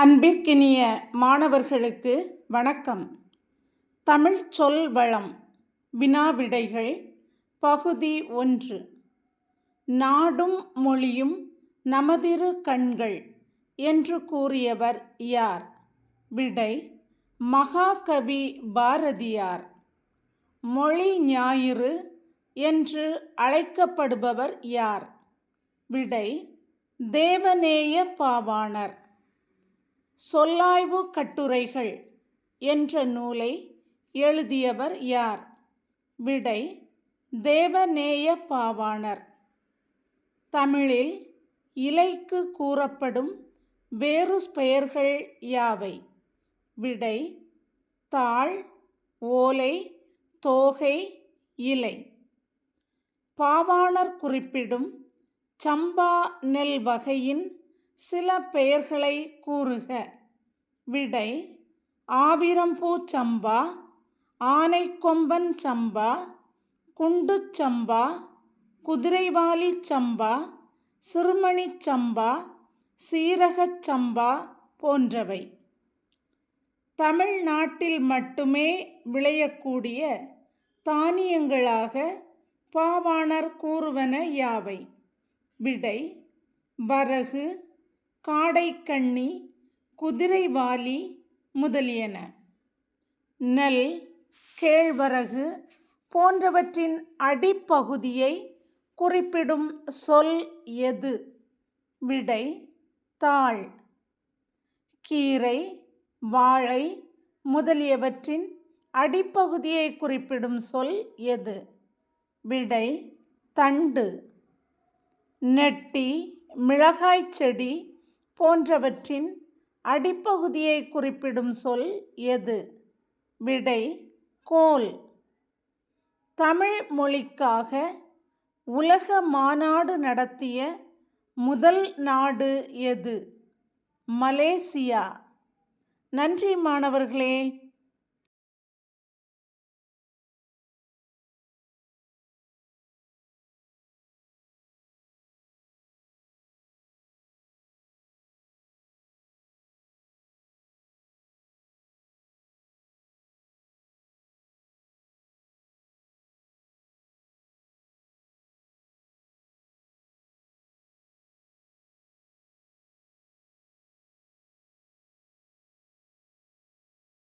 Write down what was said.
அன்பிற்கினிய மாணவர்களுக்கு வணக்கம். தமிழ் சொல் வளம் வினாவிடைகள் பகுதி ஒன்று. நாடும் மொழியும் நமதிரு கண்கள் என்று கூறியவர் யார்? விடை மகாகவி பாரதியார். மொழி ஞாயிறு என்று அழைக்கப்படுபவர் யார்? விடை தேவநேய பாவாணர். சொல்லாய்வு கட்டுரைகள் என்ற நூலை எழுதியவர் யார்? விடை தேவநேய பாவாணர். தமிழில் இலைக்கு கூறப்படும் வேறு பெயர்கள் யாவை? விடை தாள் ஓலை தோகை இலை. பாவாணர் குறிப்பிடும் சம்பா நெல் வகையின் சில பெயர்களை கூறுக. விடை ஆவிரம்பூ சம்பா ஆனைக்கொம்பன் சம்பா குண்டுச் சம்பா குதிரைவாலி சம்பா சிறுமணிச் சம்பா சீரகச் சம்பா போன்றவை. தமிழ்நாட்டில் மட்டுமே விளையக்கூடிய தானியங்களாக பாவாணர் கூறுவன யாவை? விடை வரகு காடைக்கண்ணி குதிரைவாலி முதலியன. நெல் கேழ்வரகு போன்றவற்றின் அடிப்பகுதியை குறிப்பிடும் சொல் எது? விடை தாள். கீரை வாழை முதலியவற்றின் அடிப்பகுதியை குறிப்பிடும் சொல் எது? விடை தண்டு. நெட்டி மிளகாய் செடி போன்றவற்றின் அடிப்பகுதியை குறிப்பிடும் சொல் எது? விடை கோல். தமிழ் மொழிக்காக உலக மாநாடு நடத்திய முதல் நாடு எது? மலேசியா. நன்றி மாணவர்களே.